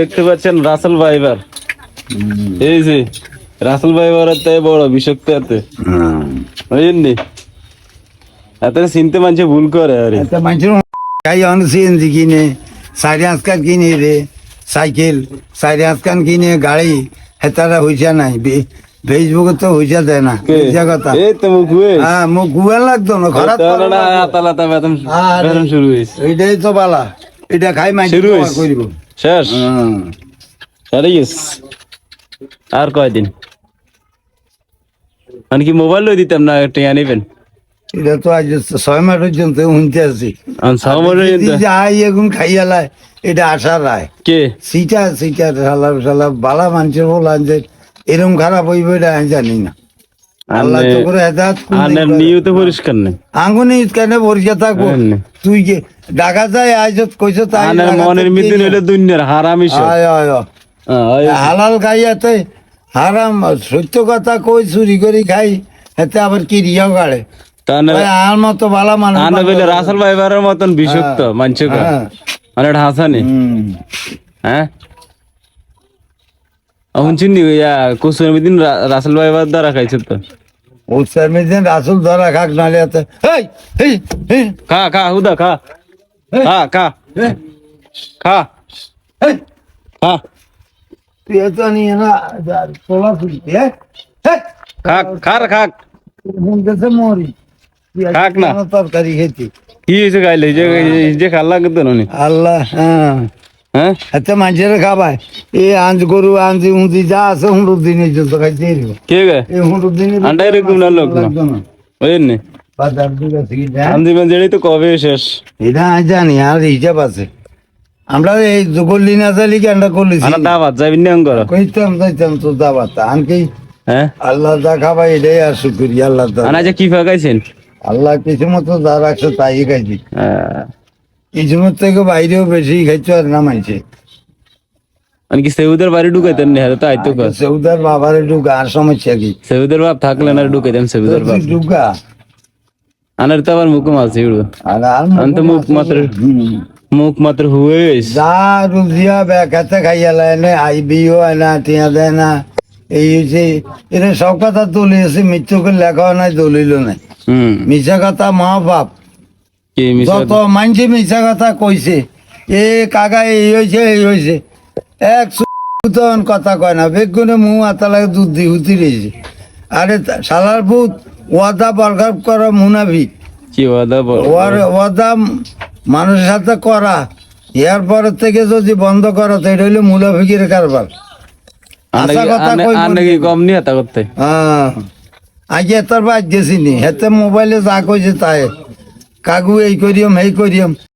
দেখতে পাচ্ছেন রাসেল ভাইবার। এই যে রাসেল ভাইবার তাই বড় বিষাক্ত এতে। বুঝলেন এত চিনতে মানছে ভুল করে আরে। গাই অন সিএনজি কিনে চারি আজকাল কিনে রে। সাইকেল চারি আজকাল কিনে গাড়ি হেতারা হইসা নাই। ফেসবুকে তো হইসা দেয় না। কথা। এই তো মুখ হুয়ে। হ্যাঁ মোক গুয়াল লাগতো না খারাপ আতালা তা বেতন শুরু হয়েছে। এইটাই তো বালা। এটা খাই মাই শুরু হইছে। শেষ? হ্যাঁ। আর কয়দিন? মানে কি মোবাইল লই দিতাম না টিয়া নিবেন? এটা তো আজ ছয় মাস পর্যন্ত শুনতে আছি। সামনে যদি যাই এখন খাইয়ালায় এটা আশা রায়। কে? সিটা সিটা সালা সালা বালা মানুষের বলান যে এরকম খারাপ হইবে এটা আমি জানি না। আল্লাহ তো করে হেদাত আর নিউ তো পরিষ্কার নেই। আঙ্গুনি কেন পরিষ্কার থাকব। হ্যাঁ। তুই যে ডাকা যায় আজ কইছ তাই আনের মনের কি- মিদিন হইলে দুনিয়ার হারামি আয়, আয়। হ্যাঁ, হালাল খাইয়াতে হারাম সত্য কথা কই চুরি করি খাই আবার কি রিয়াও গাড়ে তানে ওই আর মতো বালা মানুষ আনে বলে রাসেল ভাইবারের মতন বিষাক্ত মানছে হ্যাঁ। মানে হাসানি। হ্যাঁ? ইয়া কুসুর মিদিন রাসেল ভাইবার দ্বারা খাইছে তো। উৎসার মেদিন রাসুল ধরা খাক নালে খা খা হুদা খা। খা খা। খা। খা। তুই এত নিয়ে না তোলা তুলি হ্যাঁ হেই খা খা রে খা মন গেছে মরি। খাক না। তরকারি খেতি কি হয়েছে খাইলে যে খাল্লা কিন্তু নি আল্লাহ হ্যাঁ। হ্যাঁ? এত মানুষের খাবায় এই আঞ্জ গরু আঞ্জি উঞ্জি যা আছে হুঁড়ুর দিনে যত খাইতে এরিব কে গে? এই হুঁড়ুর দিনে আন্ডাই রেখুম না লোক না। বুঝলেন নি। বাজার থেকে যায়। আন্দিবেন জেড়ি তো কবে শেষ? এটা আমি জানি আর হিসাব আছে। আমরা এই জগল্লি না চালি কি আমরা করলি আনা দাবাত যাবি না অঙ্গর? কইতাম যাইতাম তো দাবাত আনকি হ্যাঁ? আল্লাহ যা খাবাই এটাই আর শুক্রিয়া আল্লাহ দা আনা যে কি ফাঁকাইছেন আল্লাহ কিছু মতো যা রাখছে তাই খাইছি। আহ, কিছু মতো থেকে বাইরেও বেশি খাইছো আর না মানছে মানে কি সেউদের বাড়ি ঢুকাইতেন না? তো আইতো কর সৌদার বাবার একটু গার সমস্যা কি? সেউদের বাপ থাকলে না ঢুকাইতাম সেউদের বাপ। ঢুকা। আনার তো আবার মুখ মাছ ইউড়ো আর আর আন্ত মুখ মাত্র। মুখ মাত্র হুয়ে গেছে যা রুজিয়া ব্যাখাতে খাইয়া লায় না আই বিও হয় না টিয়া দেয় না। এই হচ্ছে এটা সব কথা দলিয়েছে মৃত্যুকে লেখাও নাই দলিল নাই। মিশা কথা কি মিশা যত মানছে মিশা কথা কইছে। এ কাকা এই হয়েছে এই হয়েছে এক সুতন কথা কয় না বেগুনে মুখ আতালাকে দুধ দি হুতি রয়েছে। আরে শালার ভূত ওয়াদা করা মুনাফি। কি ওয়াদা ওয়াদা মানুষের সাথে করা। এর পরের থেকে যদি বন্ধ করা তো এটা হইলে মুনাফিকের কারবার। হ্যাঁ। আগে তোর বাদ গেছিনি হেতে মোবাইলে যা কইছে তাই। কাগু এই করিয়ম হেই করিয়ম।